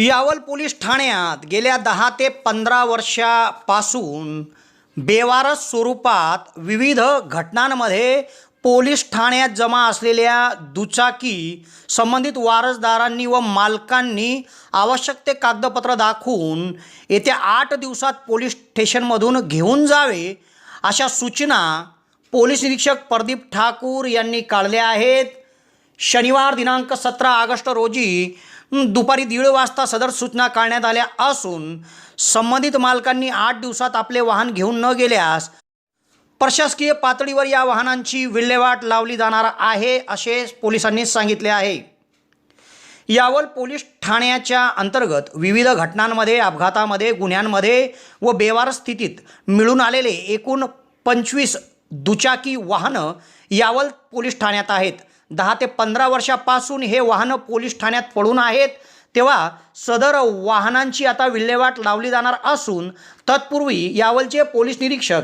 Yawal police ठाण्यात गेल्या दहा ते पंधरा वर्षापासून बेवारस स्वरूपात विविध घटनांमध्ये पोलीस ठाण्यात जमा असलेल्या दुचाकी संबंधित वारसदारांनी व मालकांनी आवश्यक ते कागदपत्र दाखवून येत्या आठ दिवसात पोलीस स्टेशनमधून घेऊन जावे अशा सूचना पोलीस निरीक्षक प्रदीप ठाकूर यांनी काढल्या आहेत. शनिवार दिनांक सतरा ऑगस्ट रोजी दुपारी दीड वाजता सदर सूचना काढण्यात आल्या असून संबंधित मालकांनी आठ दिवसात आपले वाहन घेऊन न गेल्यास प्रशासकीय पातळीवर या वाहनांची विल्हेवाट लावली जाणार आहे असे पोलिसांनी सांगितले आहे. यावल पोलीस ठाण्याच्या अंतर्गत विविध घटनांमध्ये अपघातामध्ये गुन्ह्यांमध्ये व बेवार स्थितीत मिळून आलेले एकूण पंचवीस दुचाकी वाहनं यावल पोलीस ठाण्यात आहेत. दहा ते पंधरा वर्षापासून हे वाहनं पोलीस ठाण्यात पडून आहेत. तेव्हा सदर वाहनांची आता विल्हेवाट लावली जाणार असून तत्पूर्वी यावलचे पोलीस निरीक्षक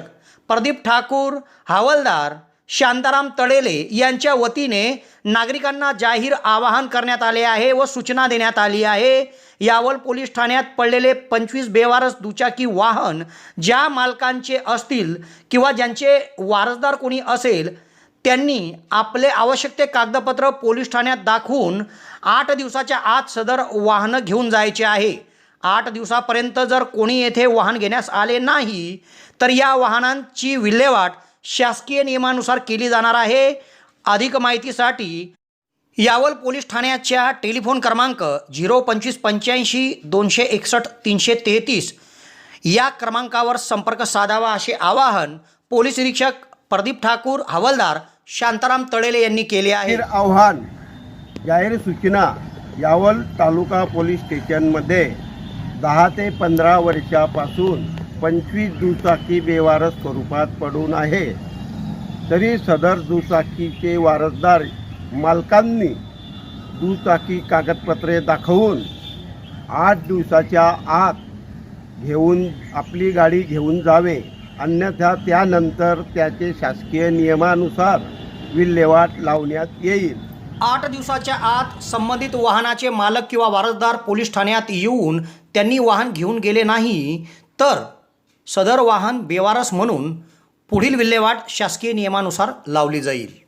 प्रदीप ठाकूर हवालदार शांताराम तडेले यांच्या वतीने नागरिकांना जाहीर आवाहन करण्यात आले आहे व सूचना देण्यात आली आहे. यावल पोलीस ठाण्यात पडलेले पंचवीस बेवारस दुचाकी वाहन ज्या मालकांचे असतील किंवा ज्यांचे वारसदार कोणी असेल त्यांनी आपले आवश्यक ते कागदपत्र पोलीस ठाण्यात दाखवून आठ दिवसाच्या आत सदर वाहनं घेऊन जायचे आहे. आठ दिवसापर्यंत जर कोणी येथे वाहन घेण्यास आले नाही तर या वाहनांची विल्हेवाट शासकीय नियमानुसार केली जाणार आहे. अधिक माहितीसाठी यावल पोलीस ठाण्याच्या टेलिफोन क्रमांक झिरो पंचवीस पंच्याऐंशी दोनशे एकसष्ट तीनशे तेहतीस. या क्रमांकावर संपर्क साधावा असे आवाहन पोलीस निरीक्षक प्रदीप ठाकूर हवालदार शांताराम तळेले यांनी केले आहे. आव्हान जाहीर सूचना यावल तालुका पोलीस स्टेशनमध्ये दहा ते पंधरा वर्षापासून पंचवीस दुचाकी बेवारस स्वरूपात पडून आहे. तरी सदर दुचाकीचे वारसदार मालकांनी दुचाकी कागदपत्रे दाखवून आठ दिवसाच्या आत घेऊन आपली गाडी घेऊन जावे. अन्यथा त्यानंतर त्याचे शासकीय नियमानुसार विल्हेवाट लावण्यात येईल. आठ दिवसाच्या आत संबंधित वाहनाचे मालक किंवा वारसदार पोलीस ठाण्यात येऊन त्यांनी वाहन घेऊन गेले नाही तर सदर वाहन बेवारस म्हणून पुढील विल्हेवाट शासकीय नियमानुसार लावली जाईल.